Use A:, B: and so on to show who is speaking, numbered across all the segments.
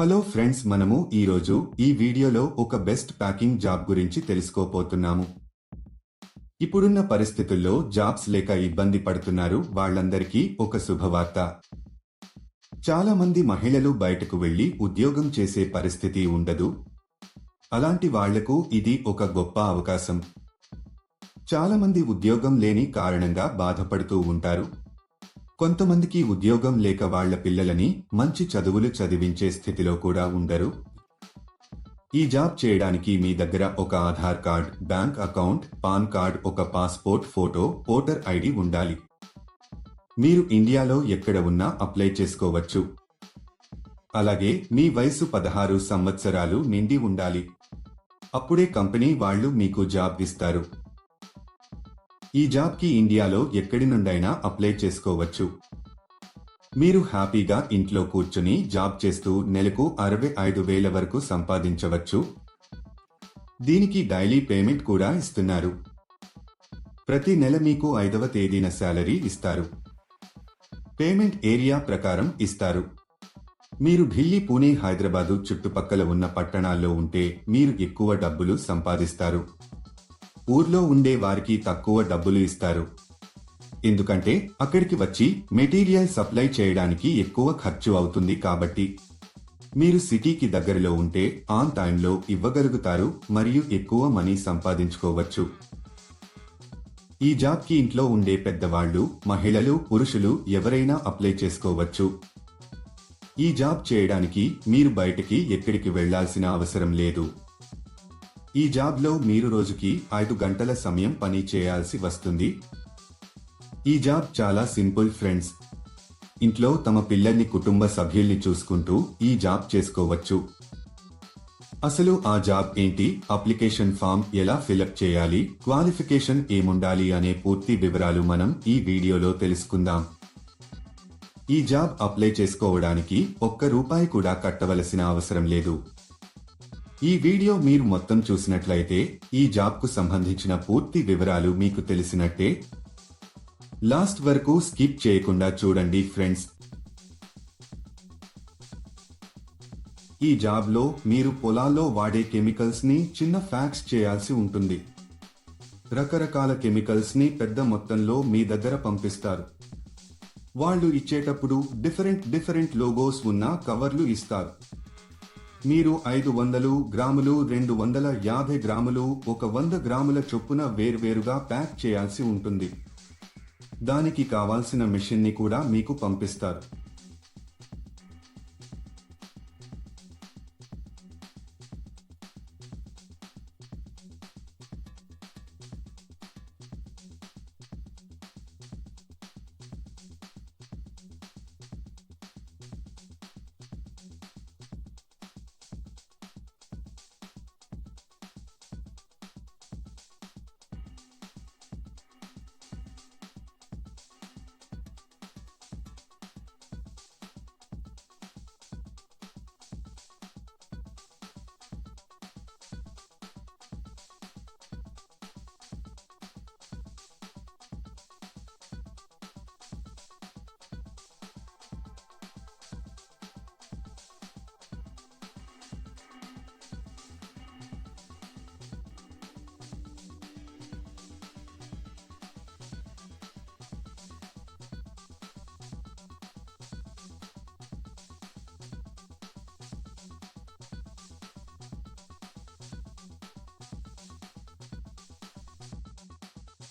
A: Hello friends మనము ఈరోజు ఈ వీడియోలో ఒక బెస్ట్ ప్యాకింగ్ జాబ్ గురించి తెలుసుకోపోతున్నాము ఇప్పుడున్న పరిస్థితుల్లో జాబ్స్ లేక ఇబ్బంది పడుతున్నారు వాళ్ళందరికీ ఒక శుభవార్త. చాలా మంది మహిళలు బయటకు వెళ్ళి ఉద్యోగం చేసే పరిస్థితి ఉండదు. అలాంటి వాళ్ళకు ఇది ఒక గొప్ప అవకాశం. చాలా మంది ఉద్యోగం లేని కారణంగా బాధపడుతూ ఉంటారు. కొంతమందికి ఉద్యోగం లేక వాళ్ళ పిల్లలని మంచి చదువులు చదివించే స్థితిలో కూడా ఉండరు. ఈ జాబ్ చేయడానికి మీ దగ్గర ఒక Aadhaar card bank account PAN card ఒక పాస్పోర్ట్ ఫోటో ఓటర్ ఐడి ఉండాలి. మీరు ఇండియాలో ఎక్కడ ఉన్నా అప్లై చేసుకోవచ్చు. అలాగే మీ వయసు పదహారు సంవత్సరాలు నిండి ఉండాలి. అప్పుడే కంపెనీ వాళ్ళు మీకు జాబ్ ఇస్తారు. ఈ జాబ్కి ఇండియాలో ఎక్కడి నుండైనా అప్లై చేసుకోవచ్చు. మీరు హ్యాపీగా ఇంట్లో కూర్చుని జాబ్ చేస్తూ నెలకు అరవై ఐదు వేల వరకు సంపాదించవచ్చు. దీనికి డైలీ పేమెంట్ కూడా ఇస్తున్నారు. ప్రతి నెల మీకు ఐదవ తేదీన శాలరీ ఇస్తారు. పేమెంట్ ఏరియా ప్రకారం ఇస్తారు. మీరు ఢిల్లీ పూణే హైదరాబాదు చుట్టుపక్కల ఉన్న పట్టణాల్లో ఉంటే మీరు ఎక్కువ డబ్బులు సంపాదిస్తారు. ఊర్లో ఉండే వారికి తక్కువ డబ్బులు ఇస్తారు. ఎందుకంటే అక్కడికి వచ్చి మెటీరియల్ సప్లై చేయడానికి ఎక్కువ ఖర్చు అవుతుంది కాబట్టి. మీరు సిటీకి దగ్గరలో ఉంటే ఆన్ టైంలో ఇవ్వగలుగుతారు మరియు ఎక్కువ మనీ సంపాదించుకోవచ్చు. ఈ జాబ్కి ఇంట్లో ఉండే పెద్దవాళ్ళు మహిళలు పురుషులు ఎవరైనా అప్లై చేసుకోవచ్చు. ఈ జాబ్ చేయడానికి మీరు బయటికి ఎక్కడికి వెళ్ళాల్సిన అవసరం లేదు. ఈ జాబ్లో మీరు రోజుకి ఐదు గంటల సమయం పని చేయాల్సి వస్తుంది. ఈ జాబ్ చాలా సింపుల్ ఫ్రెండ్స్. ఇంట్లో తమ పిల్లల్ని కుటుంబ సభ్యుల్ని చూసుకుంటూ ఈ జాబ్ చేసుకోవచ్చు. అసలు ఆ జాబ్ ఏంటి? అప్లికేషన్ ఫామ్ ఎలా ఫిలప్ చేయాలి? క్వాలిఫికేషన్ ఏముండాలి అనే పూర్తి వివరాలు మనం ఈ వీడియోలో తెలుసుకుందాం. ఈ జాబ్ అప్లై చేసుకోవడానికి ఒక్క రూపాయి కూడా కట్టవలసిన అవసరం లేదు. ఈ వీడియో మీరు మొత్తం చూసినట్లయితే ఈ జాబ్కు సంబంధించిన పూర్తి వివరాలు మీకు తెలిసినట్టే. లాస్ట్ వరకు స్కిప్ చేయకుండా చూడండి ఫ్రెండ్స్. ఈ జాబ్లో మీరు పొలాల్లో వాడే కెమికల్స్ని చిన్న ఫ్యాక్స్ చేయాల్సి ఉంటుంది. రకరకాల కెమికల్స్ని పెద్ద మొత్తంలో మీ దగ్గర పంపిస్తారు. వాళ్ళు ఇచ్చేటప్పుడు డిఫరెంట్ డిఫరెంట్ లోగోస్ ఉన్న కవర్లు ఇస్తారు. మీరు ఐదు వందలు గ్రాములు రెండు వందల యాభై గ్రాములు ఒక వంద గ్రాముల చొప్పున వేర్వేరుగా ప్యాక్ చేయాల్సి ఉంటుంది. దానికి కావాల్సిన మిషన్ని కూడా మీకు పంపిస్తారు.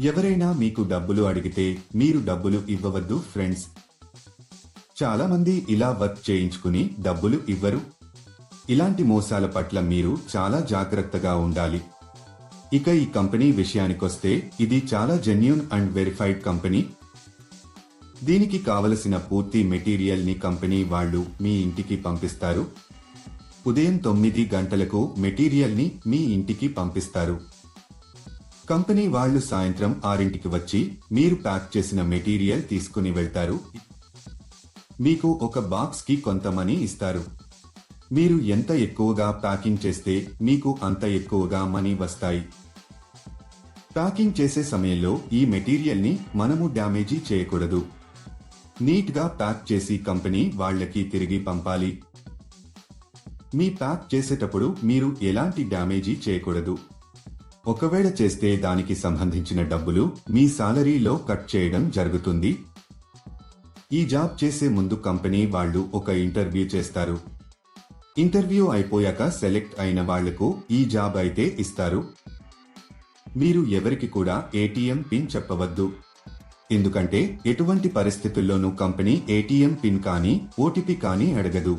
A: ఎవరైనా మీకు డబ్బులు అడిగితే మీరు డబ్బులు ఇవ్వవద్దు ఫ్రెండ్స్. చాలా మంది ఇలా వర్క్ చేయించుకుని డబ్బులు ఇవ్వరు. ఇలాంటి మోసాల పట్ల మీరు చాలా జాగ్రత్తగా ఉండాలి. ఇక ఈ కంపెనీ విషయానికొస్తే ఇది చాలా జెన్యున్ అండ్ వెరిఫైడ్ కంపెనీ. దీనికి కావలసిన పూర్తి మెటీరియల్ని కంపెనీ వాళ్ళు మీ ఇంటికి పంపిస్తారు. ఉదయం తొమ్మిది గంటలకు మెటీరియల్ని మీ ఇంటికి పంపిస్తారు. కంపెనీ వాళ్ళు సాయంత్రం ఆరింటికి వచ్చి మీరు ప్యాక్ చేసిన మెటీరియల్ తీసుకుని వెళ్తారు. మీకు ఒక బాక్స్కి కొంత మనీ ఇస్తారు. మీరు ఎంత ఎక్కువగా ప్యాకింగ్ చేస్తే మీకు అంత ఎక్కువగా మనీ వస్తాయి. ప్యాకింగ్ చేసే సమయంలో ఈ మెటీరియల్ని మనము డ్యామేజీ చేయకూడదు. నీట్గా ప్యాక్ చేసి కంపెనీ వాళ్ళకి తిరిగి పంపాలి. మీ ప్యాక్ చేసేటప్పుడు మీరు ఎలాంటి డ్యామేజీ చేయకూడదు. ఒకవేళ చేస్తే దానికి సంబంధించిన డబ్బులు మీ సాలరీలో కట్ చేయడం జరుగుతుంది. ఈ జాబ్ చేసే ముందు కంపెనీ వాళ్ళు ఒక ఇంటర్వ్యూ చేస్తారు. ఇంటర్వ్యూ అయిపోయాక సెలెక్ట్ అయిన వాళ్ళకు ఈ జాబ్ అయితే ఇస్తారు. మీరు ఎవరికి కూడా ఏటీఎం పిన్ చెప్పవద్దు. ఎందుకంటే ఎటువంటి పరిస్థితుల్లోనూ కంపెనీ ఏటీఎం పిన్ కానీ ఓటీపీ కానీ అడగదు.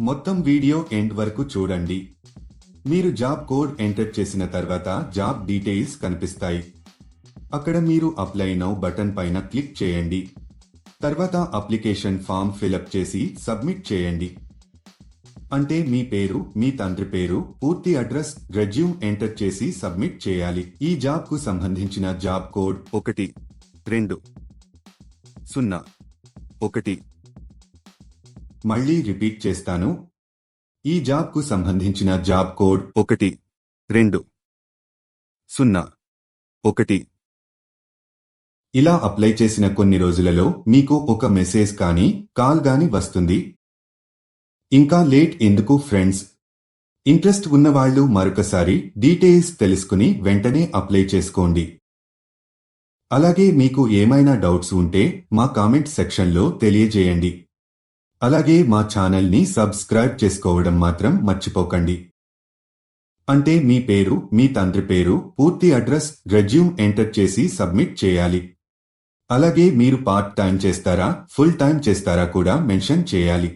A: మొత్తం వీడియో ఎండ్ వరకు చూడండి. మీరు జాబ్ కోడ్ ఎంటర్ చేసిన తర్వాత జాబ్ డీటెయిల్స్ కనిపిస్తాయి. అక్కడ మీరు అప్లై నౌ బటన్ పైన క్లిక్ చేయండి. తర్వాత అప్లికేషన్ ఫామ్ ఫిలప్ చేసి సబ్మిట్ చేయండి. అంటే మీ పేరు మీ తండ్రి పేరు పూర్తి అడ్రస్ రెజ్యూమ్ ఎంటర్ చేసి సబ్మిట్ చేయాలి. ఈ జాబ్కు సంబంధించిన జాబ్ కోడ్ ఒకటి రెండు సున్నా ఒకటి మళ్ళీ రిపీట్ చేస్తాను. ఈ జాబ్కు సంబంధించిన జాబ్ కోడ్ ఒకటి రెండు సున్నా ఒకటి. ఇలా అప్లై చేసిన కొన్ని రోజులలో మీకు ఒక మెసేజ్ కానీ కాల్ గాని వస్తుంది. ఇంకా లేట్ ఎందుకు ఫ్రెండ్స్? ఇంట్రెస్ట్ ఉన్నవాళ్ళు మరొకసారి డీటెయిల్స్ తెలుసుకుని వెంటనే అప్లై చేసుకోండి. అలాగే మీకు ఏమైనా డౌట్స్ ఉంటే మా కామెంట్ సెక్షన్లో తెలియజేయండి. అలాగే మా ఛానల్ని సబ్స్క్రైబ్ చేసుకోవడం మాత్రం మర్చిపోకండి. అంటే మీ పేరు మీ తండ్రి పేరు పూర్తి అడ్రస్ రెజ్యూమ్ ఎంటర్ చేసి సబ్మిట్ చేయాలి. అలాగే మీరు పార్ట్ టైం చేస్తారా ఫుల్ టైం చేస్తారా కూడా మెన్షన్ చేయాలి.